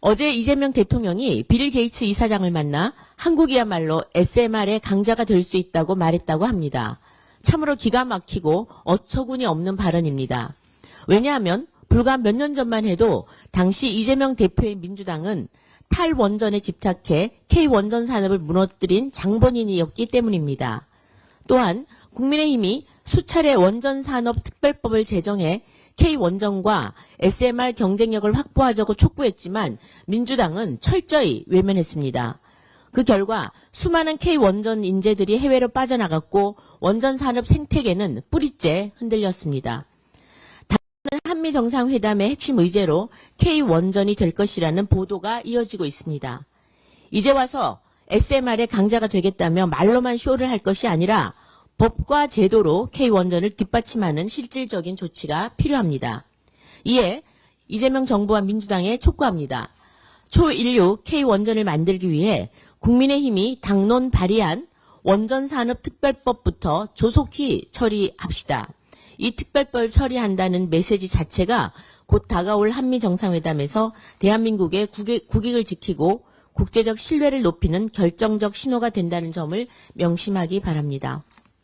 어제 이재명 대통령이 빌 게이츠 이사장을 만나 한국이야말로 SMR의 강자가 될 수 있다고 말했다고 합니다. 참으로 기가 막히고 어처구니 없는 발언입니다. 왜냐하면 불과 몇 년 전만 해도 당시 이재명 대표의 민주당은 탈원전에 집착해 K원전 산업을 무너뜨린 장본인이었기 때문입니다. 또한 국민의힘이 수차례 원전산업특별법을 제정해 K원전과 SMR 경쟁력을 확보하자고 촉구했지만 민주당은 철저히 외면했습니다. 그 결과 수많은 K원전 인재들이 해외로 빠져나갔고 원전 산업 생태계는 뿌리째 흔들렸습니다. 다음은 한미 정상회담의 핵심 의제로 K원전이 될 것이라는 보도가 이어지고 있습니다. 이제 와서 SMR의 강자가 되겠다며 말로만 쇼를 할 것이 아니라 법과 제도로 K원전을 뒷받침하는 실질적인 조치가 필요합니다. 이에 이재명 정부와 민주당에 촉구합니다. 초16 K원전을 만들기 위해 국민의힘이 당론 발의한 원전산업특별법부터 조속히 처리합시다. 이 특별법 처리한다는 메시지 자체가 곧 다가올 한미 정상회담에서 대한민국의 국익, 국익을 지키고 국제적 신뢰를 높이는 결정적 신호가 된다는 점을 명심하기 바랍니다.